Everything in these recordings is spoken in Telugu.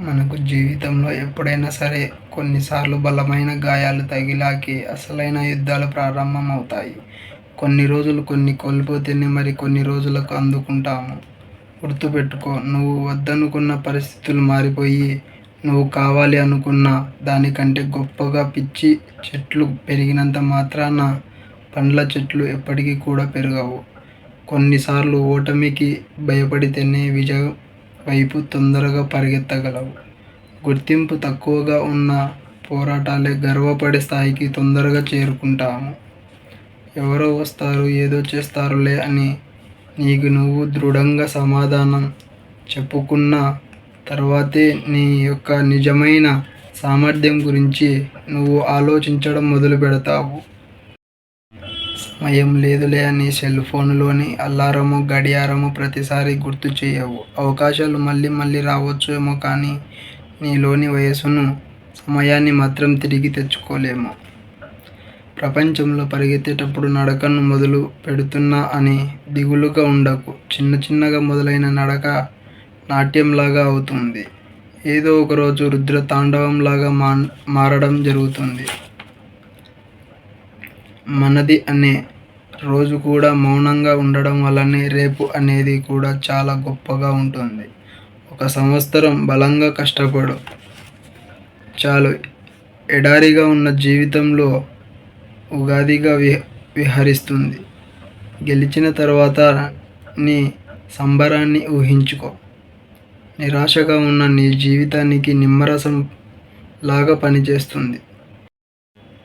మనకు జీవితంలో ఎప్పుడైనా సరే కొన్నిసార్లు బలమైన గాయాలు తగిలాకి అసలైన యుద్ధాలు ప్రారంభమవుతాయి. కొన్ని రోజులు కొన్ని కోల్పోతేనే మరి కొన్ని రోజులకు అందుకుంటాము. గుర్తుపెట్టుకో నువ్వు వద్దనుకున్న పరిస్థితులు మారిపోయి నువ్వు కావాలి అనుకున్న దానికంటే గొప్పగా పిచ్చి చెట్లు పెరిగినంత మాత్రాన పండ్ల చెట్లు ఎప్పటికీ కూడా పెరగవు. కొన్నిసార్లు ఓటమికి భయపడితేనే విజయం వైపు తొందరగా పరిగెత్తగలవు. గుర్తింపు తక్కువగా ఉన్న పోరాటాలే గర్వపడే స్థాయికి తొందరగా చేరుకుంటాము. ఎవరో వస్తారు ఏదో చేస్తారులే అని నీకు నువ్వు దృఢంగా సమాధానం చెప్పుకున్న తర్వాతే నీ యొక్క నిజమైన సామర్థ్యం గురించి నువ్వు ఆలోచించడం మొదలు పెడతావు సమయం లేదులే అని సెల్ ఫోన్లోని అల్లారము గడియారము ప్రతిసారి గుర్తు చేయవు. అవకాశాలు మళ్ళీ మళ్ళీ రావచ్చేమో కానీ నీలోని వయస్సును, సమయాన్ని మాత్రం తిరిగి తెచ్చుకోలేము. ప్రపంచంలో పరిగెత్తేటప్పుడు నడకను మొదలు పెడుతున్నా అని దిగులుగా ఉండకు. చిన్న చిన్నగా మొదలైన నడక నాట్యంలాగా అవుతుంది. ఏదో ఒకరోజు రుద్ర తాండవంలాగా మారడం జరుగుతుంది. మనది అనే రోజు కూడా మౌనంగా ఉండడం వల్లనే రేపు అనేది కూడా చాలా గొప్పగా ఉంటుంది. ఒక సంవత్సరం బలంగా కష్టపడు. చాలు ఎడారిగా ఉన్న జీవితంలో ఉగాదిగా విహరిస్తుంది. గెలిచిన తర్వాత నీ సంబరాన్ని ఊహించుకో. నిరాశగా ఉన్న నీ జీవితానికి నిమ్మరసం లాగా పనిచేస్తుంది.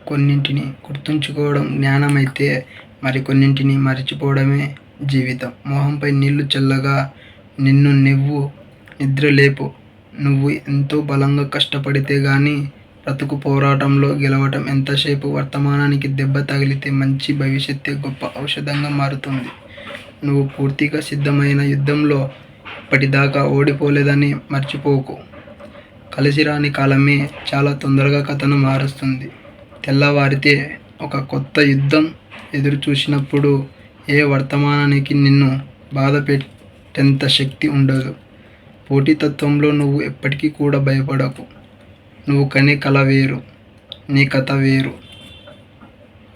కొన్నింటిని గుర్తుంచుకోవడం జ్ఞానమైతే మరికొన్నింటిని మరిచిపోవడమే జీవితం. మొహంపై నీళ్ళు చల్లగా నిన్ను నువ్వు నిద్రలేపు. నువ్వు ఎంతో బలంగా కష్టపడితే గానీ బ్రతుకు పోరాటంలో గెలవడం ఎంతసేపు వర్తమానానికి దెబ్బ తగిలితే మంచి భవిష్యత్తే గొప్ప ఔషధంగా మారుతుంది. నువ్వు పూర్తిగా సిద్ధమైన యుద్ధంలో ఇప్పటిదాకా ఓడిపోలేదని మర్చిపోకు. కలిసిరాని కాలమే చాలా తొందరగా కథను మారుస్తుంది. తెల్లవారితే ఒక కొత్త యుద్ధం ఎదురుచూసినప్పుడు ఏ వర్తమానానికి నిన్ను బాధపెట్టేంత శక్తి ఉండదు. పోటీతత్వంలో నువ్వు ఎప్పటికీ కూడా భయపడకు. నువ్వు కనే కళ వేరు. నీ కథ వేరు.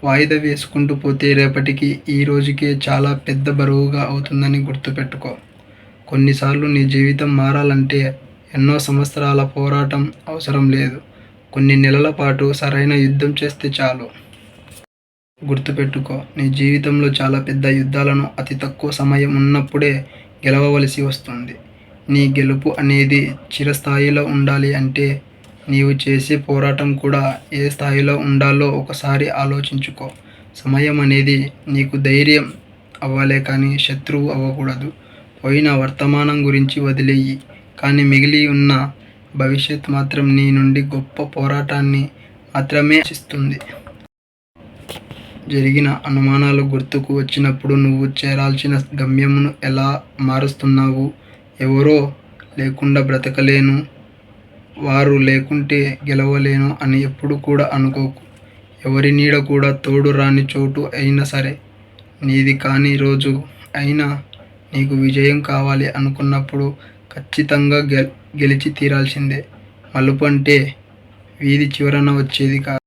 వాయిదా వేసుకుంటూ పోతే రేపటికి ఈ రోజుకే చాలా పెద్ద బరువుగా అవుతుందని గుర్తుపెట్టుకో. కొన్నిసార్లు నీ జీవితం మారాలంటే ఎన్నో సంవత్సరాల పోరాటం అవసరం లేదు. కొన్ని నెలల పాటు సరైన యుద్ధం చేస్తే చాలు. గుర్తుపెట్టుకో నీ జీవితంలో చాలా పెద్ద యుద్ధాలను అతి తక్కువ సమయం ఉన్నప్పుడే గెలవవలసి వస్తుంది. నీ గెలుపు అనేది చిరస్థాయిలో ఉండాలి అంటే నీవు చేసే పోరాటం కూడా ఏ స్థాయిలో ఉండాలో ఒకసారి ఆలోచించుకో. సమయం అనేది నీకు ధైర్యం అవ్వాలే కానీ శత్రువు అవ్వకూడదు. పోయిన వర్తమానం గురించి వదిలేయి కానీ మిగిలి ఉన్న భవిష్యత్ మాత్రం నీ నుండి గొప్ప పోరాటాన్ని మాత్రమే ఆశిస్తుంది. జరిగిన అనుమానాలు గుర్తుకు వచ్చినప్పుడు నువ్వు చేరాల్సిన గమ్యమును ఎలా మారుస్తున్నావు. ఎవరో లేకుండా బ్రతకలేను, వారు లేకుంటే గెలవలేను అని ఎప్పుడూ కూడా అనుకోకు. ఎవరి నీడ కూడా తోడు రాని చోటు అయినా సరే, నీది కాని రోజు అయినా నీకు విజయం కావాలి అనుకున్నప్పుడు కచ్చితంగా గెలిచి తీరాల్సిందే. మలుపు అంటే వీధి చివరన వచ్చేది కాదు.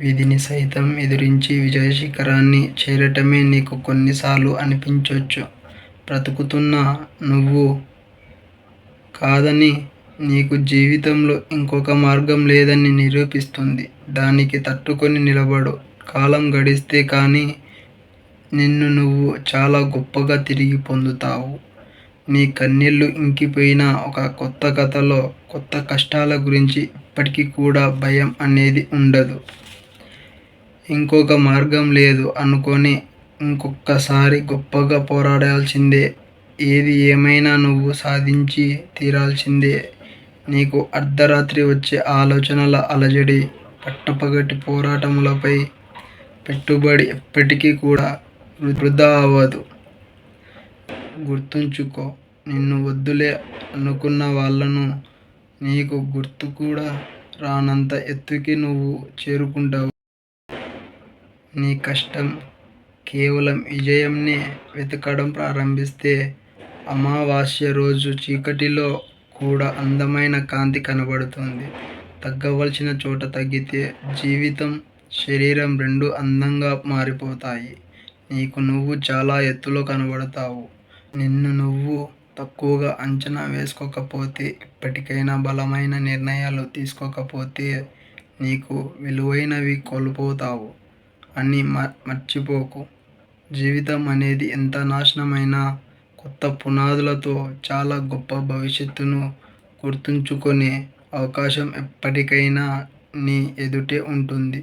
వీధిని సైతం ఎదిరించి విజయశిఖరాన్ని చేరటమే నీకు కొన్నిసార్లు అనిపించవచ్చు బ్రతుకుతున్న నువ్వు కాదని నీకు జీవితంలో ఇంకొక మార్గం లేదని నిరూపిస్తుంది. దానికి తట్టుకొని నిలబడు. కాలం గడిస్తే కానీ నిన్ను నువ్వు చాలా గొప్పగా తిరిగి పొందుతావు. నీ కన్నీళ్ళు ఇంకిపోయినా ఒక కొత్త కథలో కొత్త కష్టాల గురించి ఇప్పటికీ కూడా భయం అనేది ఉండదు. ఇంకొక మార్గం లేదు అనుకొని ఇంకొకసారి గొప్పగా పోరాడాల్సిందే. ఏది ఏమైనా నువ్వు సాధించి తీరాల్సిందే. నీకు అర్ధరాత్రి వచ్చే ఆలోచనల అలజడి, పట్టపగటి పోరాటములపై పెట్టుబడి ఎప్పటికీ కూడా వృధా అవ్వదు. గుర్తుంచుకో నిన్ను వద్దులే అనుకున్న వాళ్ళను నీకు గుర్తు కూడా రానంత ఎత్తుకి నువ్వు చేరుకుంటావు. నీ కష్టం కేవలం విజయంనే వెతకడం ప్రారంభిస్తే అమావాస్య రోజు చీకటిలో కూడా అందమైన కాంతి కనబడుతుంది. తగ్గవలసిన చోట తగ్గితే జీవితం శరీరం రెండు అందంగా మారిపోతాయి. నీకు నువ్వు చాలా ఎత్తులో కనబడతావు. నిన్ను నువ్వు తక్కువగా అంచనా వేసుకోకపోతే ఇప్పటికైనా బలమైన నిర్ణయాలు తీసుకోకపోతే నీకు విలువైనవి కోల్పోతావు అని మ మర్చిపోకు. జీవితం అనేది ఎంత నాశనమైనా కొత్త పునాదులతో చాలా గొప్ప భవిష్యత్తును గుర్తుంచుకునే అవకాశం ఎప్పటికైనా నీ ఎదుటే ఉంటుంది.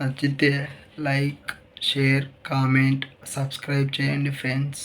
నచ్చితే లైక్ షేర్ కామెంట్ సబ్స్క్రైబ్ చేయండి ఫ్రెండ్స్.